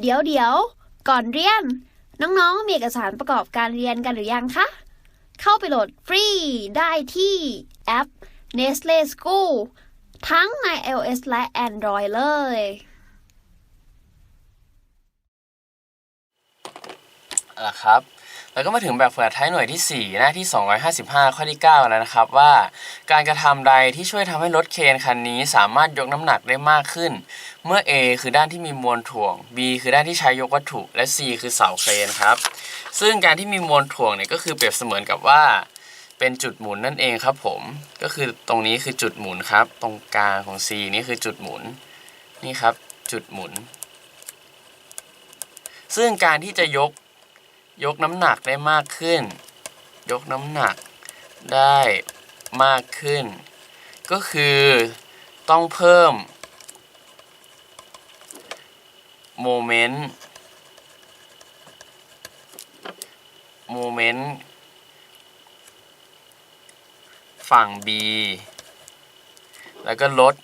เดี๋ยวเดี๋ยว ก่อนเรียน น้องๆ มีเอกสารประกอบการเรียนกันหรือยังคะ เข้าไปโหลดฟรีได้ที่แอป Nestle School ทั้งใน iOS และ Android เลยเอาละครับ แล้วก็มาถึงแบบฝึกหัดท้ายหน่วยที่ 4 หน้าที่ 255 ข้อที่ 9 แล้วนะครับว่า การกระทำใดที่ช่วยทำให้รถเคนคันนี้สามารถยกน้ำหนักได้มากขึ้น เมื่อ A คือด้านที่มีมวลถ่วง B คือด้านที่ใช้ยกวัตถุ และ C คือเสาเครนครับ ซึ่งการที่มีมวลถ่วงเนี่ยก็คือเปรียบเสมือนกับว่า เป็นจุดหมุนนั่นเองครับผม ก็คือตรงนี้คือจุดหมุนครับ ตรงกลางของ C นี่คือจุดหมุน นี่ครับ จุดหมุน ซึ่งการที่จะยก ยกน้ำหนักได้มากขึ้น ยกน้ำหนักได้มากขึ้น ก็คือต้องเพิ่มโมเมนต์โมเมนต์ฝั่ง B แล้วก็ลด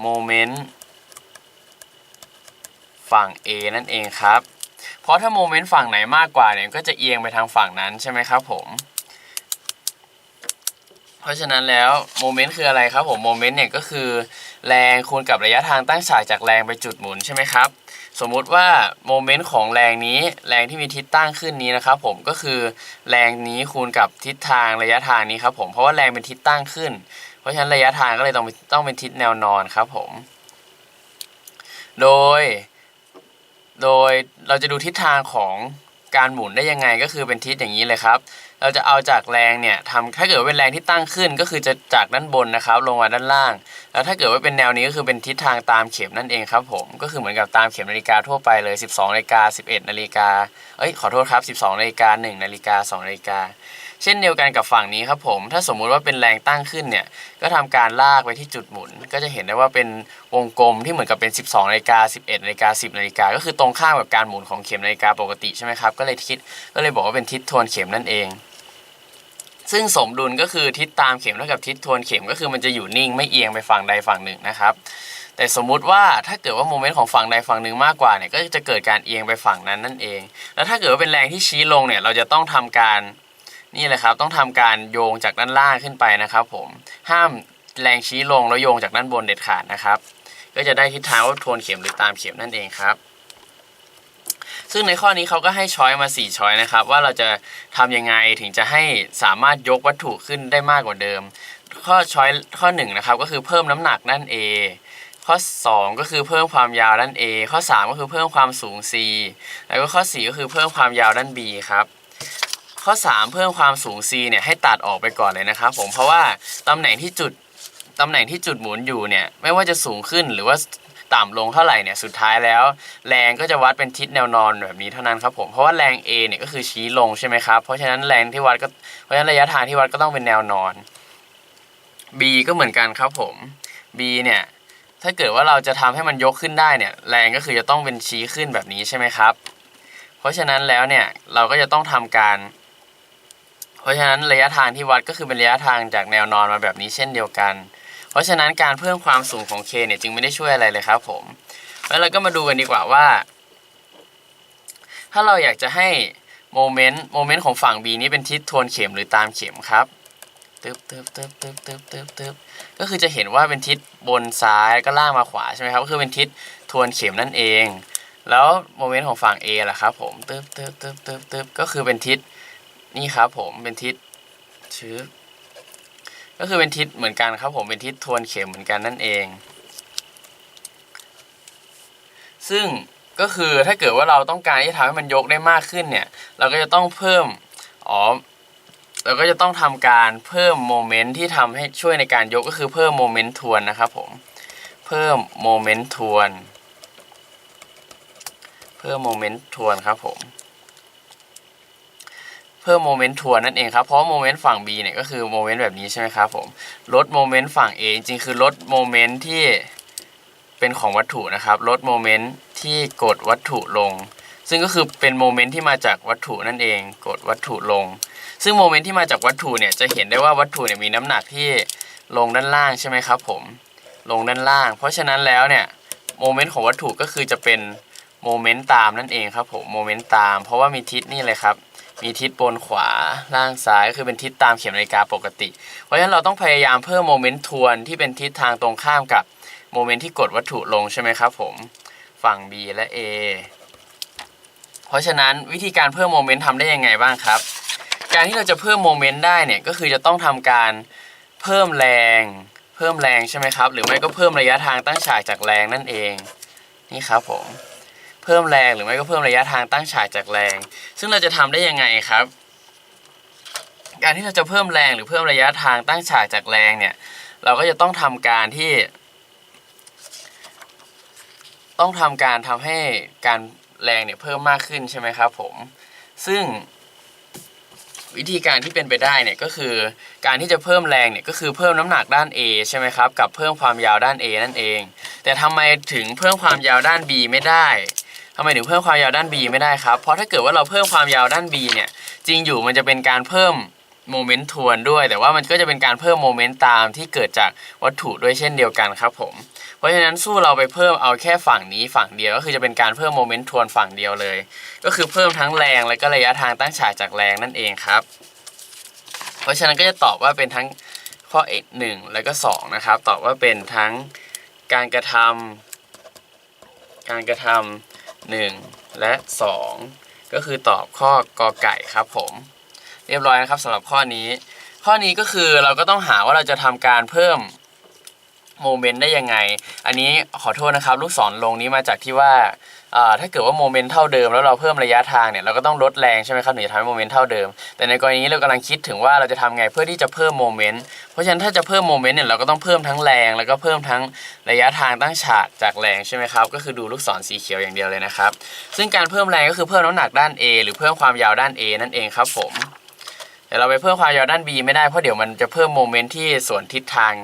โมเมนต์ฝั่ง A นั่นเองครับ เพราะถ้าโมเมนต์ฝั่งไหนมากกว่าเนี่ยก็จะเอียงไปทางฝั่งนั้นใช่ไหมครับผม เพราะฉะนั้นแล้วโมเมนต์คืออะไรครับผมโมเมนต์เนี่ยก็คือแรงคูณกับระยะทางตั้งฉากจากแรงไปจุดหมุนใช่ไหมครับสมมุติว่าโมเมนต์ของแรงนี้แรงที่มีทิศตั้งขึ้นนี้นะครับผมก็คือแรงนี้คูณกับทิศทางระยะทางนี้ครับผมเพราะว่าแรงเป็นทิศตั้งขึ้น เพราะฉะนั้นระยะทางก็เลยต้องต้องเป็นทิศแนวนอนครับผม โดย โดยเราจะดูทิศทางของการหมุนได้ยังไงก็คือเป็นทิศอย่างนี้เลยครับ เราจะเอาจากแรงเนี่ยทำถ้าเกิดว่าเป็นแรงที่ตั้งขึ้นก็คือจะจากด้านบนนะครับ ลงมาด้านล่าง แล้วถ้าเกิดว่าเป็นแนวนี้ก็คือเป็นทิศทางตามเข็มนั่นเองครับผม ก็คือเหมือนกับตามเข็มนาฬิกาทั่วไปเลย 12นาฬิกา11นาฬิกาเอ้ยขอโทษครับ 12นาฬิกา1นาฬิกา2นาฬิกา เช่นเดียวกันกับฝั่งนี้ครับผม ถ้าสมมุติว่าเป็นแรงตั้งขึ้นเนี่ย ก็ทำการลากไปที่จุดหมุน ก็จะเห็นได้ว่าเป็นวงกลมที่เหมือนกับเป็น 12นาฬิกา11นาฬิกา10นาฬิกาก็คือตรงข้ามกับการหมุนของเข็มนาฬิกาปกติใช่ไหมครับ ก็เลยคิด ก็เลยบอกว่าเป็นทิศทวนเข็มนั่นเอง ซึ่งสมดุลก็คือทิศตามเข็มเท่ากับทิศทวนเข็มก็คือมันจะอยู่นิ่งไม่เอียงไปฝั่งใดฝั่งหนึ่งนะครับแต่สมมุติว่าถ้าเกิดว่าโมเมนต์ของฝั่งใดฝั่งหนึ่งมากกว่าเนี่ยก็จะเกิดการเอียงไปฝั่งนั้นนั่นเอง แล้วถ้าเกิดว่าเป็นแรงที่ชี้ลงเนี่ยเราจะต้องทำการ นี่แหละครับต้องทำการโยงจากด้านล่างขึ้นไปนะครับ ผมห้ามแรงชี้ลงแล้วโยงจากด้านบนเด็ดขาดนะครับ ก็จะได้ทิศทางว่าทวนเข็มหรือตามเข็มนั่นเองครับ ซึ่งในข้อนี้เขาก็ให้ช้อยมา 4 ช้อยนะครับ ว่าเราจะทำยังไงถึงจะให้สามารถยกวัตถุขึ้นได้มากกว่าเดิม ข้อช้อยข้อ1นะครับก็คือเพิ่มน้ำหนักด้าน A ข้อ 2 ก็คือเพิ่มความยาวด้าน A ข้อ 3 ก็คือเพิ่มความสูง C แล้วก็ข้อ 4 ก็คือเพิ่มความยาวด้าน B ครับ ข้อ 3 เพิ่มความสูง c เนี่ยให้ตัดออกไปก่อนเลยนะครับผมเพราะว่าตำแหน่งที่จุดตำแหน่งที่จุดหมุนอยู่เนี่ยไม่ว่าจะสูงขึ้นหรือว่าต่ำลงเท่าไหร่เนี่ยสุดท้ายแล้ว แรงก็จะวัดเป็นทิศแนวนอนแบบนี้เท่านั้นครับผมเพราะว่าแรง A เนี่ยก็คือชี้ลงใช่ไหมครับเพราะฉะนั้นแรงที่วัดก็เพราะฉะนั้นระยะทางที่วัดก็ต้องเป็นแนวนอน B ก็เหมือนกันครับผม B เนี่ยถ้าเกิดว่าเราจะทำให้มันยกขึ้นได้เนี่ยแรงก็คือจะต้องเป็นชี้ขึ้นแบบนี้ใช่ไหมครับ เพราะฉะนั้นแล้วเนี่ยเราก็จะต้องทำการ เพราะฉะนั้นระยะทางที่วัดก็คือเป็นระยะทางจากแนวนอนมาแบบนี้เช่นเดียวกัน เพราะฉะนั้นการเพิ่มความสูงของ K เนี่ยจึงไม่ได้ช่วยอะไรเลยครับผมแล้วเราก็มาดูกันดีกว่าว่า ถ้าเราอยากจะให้โมเมนต์โมเมนต์ของฝั่ง B นี้เป็นทิศทวนเข็มหรือตามเข็มครับตึ๊บตึ๊บตึ๊บตึ๊บตึ๊บตึ๊บตึ๊บก็คือจะเห็นว่าเป็นทิศบนซ้ายก็ล่างมาขวาใช่ไหมครับก็คือเป็นทิศทวนเข็มนั่นเอง แล้วโมเมนต์ของฝั่ง A ล่ะครับผมตึ๊บตึ๊บตึ๊บตึ๊บตึ๊บก็คือเป็นทิศ นี่ครับผมเป็นทิศชื้อก็คือเป็นทิศเหมือนกันครับผมเป็นทิศทวนเข็มเหมือนกันนั่นเอง ซึ่งก็คือถ้าเกิดว่าเราต้องการที่ทำให้มันยกได้มากขึ้นเนี่ย เราก็จะต้องเพิ่มอ๋อเราก็จะต้องทำการเพิ่มโมเมนต์ที่ทำให้ช่วยในการยกก็คือเพิ่มโมเมนต์ทวนนะครับผมเพิ่มโมเมนต์ทวน เพิ่มโมเมนต์ทวนครับผม เพิ่มโมเมนต์ทวนนั่นเองครับ เพราะโมเมนต์ฝั่ง B เนี่ยก็คือโมเมนต์แบบนี้ใช่ไหมครับผมลดโมเมนต์ฝั่ง A จริงๆคือลดโมเมนต์ที่เป็นของวัตถุนะครับลดโมเมนต์ที่กดวัตถุลง ซึ่งก็คือเป็นโมเมนต์ที่มาจากวัตถุนั่นเอง กดวัตถุลง ซึ่งโมเมนต์ที่มาจากวัตถุเนี่ยจะเห็นได้ว่าวัตถุเนี่ยมีน้ำหนักที่ลงด้านล่างใช่ไหมครับผมลงด้านล่าง เพราะฉะนั้นแล้วเนี่ยโมเมนต์ของวัตถุก็คือจะเป็นโมเมนต์ตามนั่นเองครับผมโมเมนต์ตาม เพราะว่ามีทิศนี่เลยครับ มีทิศบนขวาล่างซ้ายก็คือเป็นทิศตามเข็มนาฬิกาปกติ เพราะฉะนั้นเราต้องพยายามเพิ่มโมเมนต์ทวนที่เป็นทิศทางตรงข้ามกับโมเมนต์ที่กดวัตถุลงใช่ไหมครับผม ฝั่ง B และ A เพราะฉะนั้นวิธีการเพิ่มโมเมนต์ทำได้ยังไงบ้างครับ การที่เราจะเพิ่มโมเมนต์ได้เนี่ยก็คือจะต้องทำการเพิ่มแรง เพิ่มแรงใช่ไหมครับ หรือไม่ก็เพิ่มระยะทางตั้งฉากจากแรงนั่นเอง นี่ครับผม เพิ่มแรงหรือไม่ก็เพิ่มระยะทางตั้งฉากจากแรง ซึ่งเราจะทำได้ยังไงครับ การที่เราจะเพิ่มแรงหรือเพิ่มระยะทางตั้งฉากจากแรงเนี่ย เราก็จะต้องทำการที่ ต้องทำการทำให้การแรงเนี่ยเพิ่มมากขึ้นใช่ไหมครับผม ซึ่งวิธีการที่เป็นไปได้เนี่ยก็คือการที่จะเพิ่มแรงเนี่ยก็คือเพิ่มน้ำหนักด้าน A ใช่ไหมครับกับเพิ่มความยาวด้าน A นั่นเอง แต่ทำไมถึงเพิ่มความยาวด้าน B ไม่ได้ ทำไมถึงเพิ่มความยาวด้าน B ไม่ได้ครับ เพราะถ้าเกิดว่าเราเพิ่มความยาวด้าน B เนี่ย จริงอยู่มันจะเป็นการเพิ่มโมเมนต์ทวนด้วย แต่ว่ามันก็จะเป็นการเพิ่มโมเมนต์ตามที่เกิดจากวัตถุด้วยเช่นเดียวกันครับผม เพราะฉะนั้นสู้เราไปเพิ่มเอาแค่ฝั่งนี้ฝั่งเดียวก็คือจะเป็นการเพิ่มโมเมนต์ทวนฝั่งเดียวเลย ก็คือเพิ่มทั้งแรงและก็ระยะทางตั้งฉากจากแรงนั่นเองครับ เพราะฉะนั้นก็จะตอบว่าเป็นทั้งข้อเอ็หนึ่งและก็2นะครับตอบว่าเป็นทั้งการกระทำ การกระทำ 1 และ 2 ก็คือตอบข้อกอไก่ครับผม เรียบร้อยนะครับสำหรับข้อนี้ ข้อนี้ก็คือเราก็ต้องหาว่าเราจะทำการเพิ่ม โมเมนต์ได้ยังไง อันนี้ขอโทษนะครับ ลูกศรลงนี้มาจากที่ว่าถ้าเกิดว่าโมเมนต์เท่าเดิมแล้วเราเพิ่มระยะทางเนี่ยเราก็ต้องลดแรงใช่ไหมครับถึงจะทำให้โมเมนต์เท่าเดิม แต่ในกรณีนี้เรากำลังคิดถึงว่าเราจะทำไงเพื่อที่จะเพิ่มโมเมนต์เพราะฉะนั้นถ้าจะเพิ่มโมเมนต์เนี่ยเราก็ต้องเพิ่มทั้งแรงแล้วก็เพิ่มทั้งระยะทางตั้งฉากจากแรงใช่ไหมครับก็คือดูลูกศรสีเขียวอย่างเดียวเลยนะครับ ซึ่งการเพิ่มแรงก็คือเพิ่มน้ำหนักด้าน A หรือเพิ่มความยาวด้าน A นั่นเองครับผมแต่เราไปเพิ่มความยาวด้าน B ไม่ได้เพราะเดี๋ยวมันจะเพิ่มโมเมนต์ที่สวนทิศทาง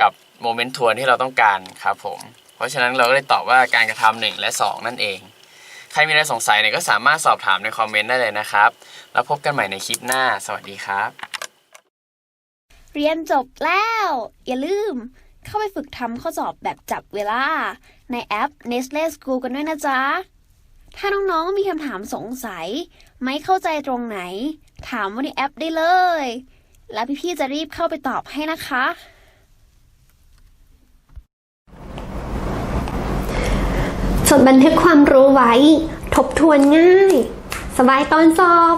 กับ โมเมนต์ทวนที่เราต้องการครับผม เพราะฉะนั้นเราก็เลยตอบว่าการกระทำหนึ่งและสองนั่นเอง ใครมีอะไรสงสัยเนี่ยก็สามารถสอบถามในคอมเมนต์ได้เลยนะครับ แล้วพบกันใหม่ในคลิปหน้า สวัสดีครับ เรียนจบแล้ว อย่าลืม เข้าไปฝึกทำข้อสอบแบบจับเวลา ในแอป Nestle School กันด้วยนะจ๊ะ ถ้าน้องๆมีคำถามสงสัย ไม่เข้าใจตรงไหน ถามว่าในแอปได้เลย แล้วพี่ๆจะรีบเข้าไปตอบให้นะคะ จดบันทึกความรู้ไว้ ทบทวนง่าย สบายตอนสอบ